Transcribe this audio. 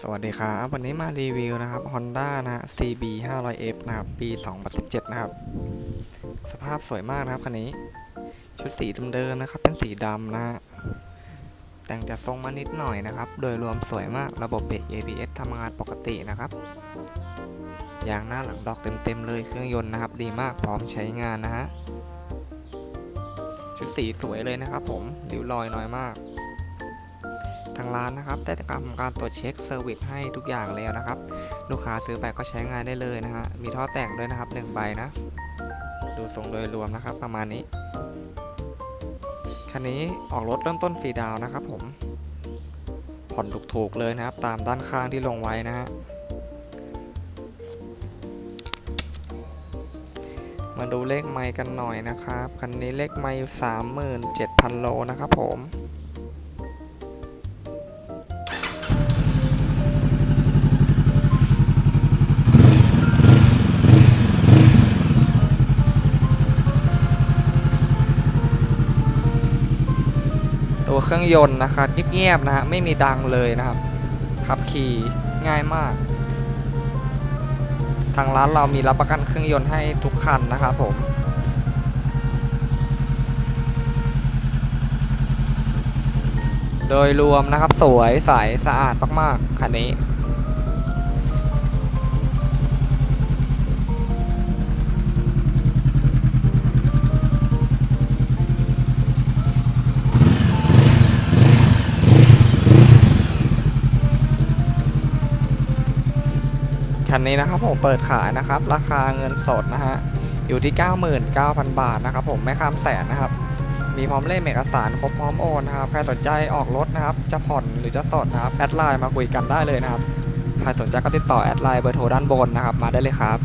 สวัสดีครับ วันนี้มารีวิวนะครับ Honda นะ CB 500F นะครับ ปี 2017 นะครับ สภาพสวยมากนะครับคันนี้ ชุดสีเดิมๆนะครับ เป็นสีดำนะฮะ แต่งจะทรงมานิดหน่อยนะครับ โดยรวมสวยมาก ระบบเบรก ABS ทำงานปกตินะครับ ยางหน้าหลังดอกเต็มๆเลยเครื่องยนต์นะครับ ดีมาก พร้อมใช้งานนะฮะ ชุดสีสวยเลยนะครับผมริ้วรอยน้อยมาก ทางร้านนะครับ ได้ทำการตรวจเช็คเซอร์วิสให้ทุกอย่างแล้วนะครับ ลูกค้าซื้อไปก็ใช้งานได้เลยนะฮะ มีท่อแต่งด้วยนะครับหนึ่งใบนะ ดูทรงโดยรวมนะครับ ประมาณนี้ คันนี้ออกรถเริ่มต้นฟรีดาวนะครับผม ผ่อนถูกๆเลยนะครับ ตามด้านข้างที่ลงไว้นะฮะมาดูเลขไมล์กันหน่อยนะครับ คันนี้เลขไมล์อยู่ 37,000 โลนะครับผม ตัวเครื่องยนต์นะครับเงียบๆนะฮะไม่มีดังเลยนะครับ ขับขี่ง่ายมาก ทางร้านเรามีรับประกันเครื่องยนต์ให้ทุกคันนะครับผมโดยรวมนะครับสวยใสสะอาดมากๆคันนี้ คันนี้นะครับผมเปิดขายนะครับ ราคาเงินสดนะฮะอยู่ที่ 99,000 บาทนะครับผมไม่ข้ามแสนนะครับ มีพร้อมเล่มเอกสารครบพร้อมโอนนะครับใครสนใจออกรถนะครับ จะผ่อนหรือจะสดนะครับแอดไลน์มาคุยกันได้เลยนะครับใครสนใจก็ติดต่อแอดไลน์เบอร์โทรด้านบนนะครับ มาได้เลยครับ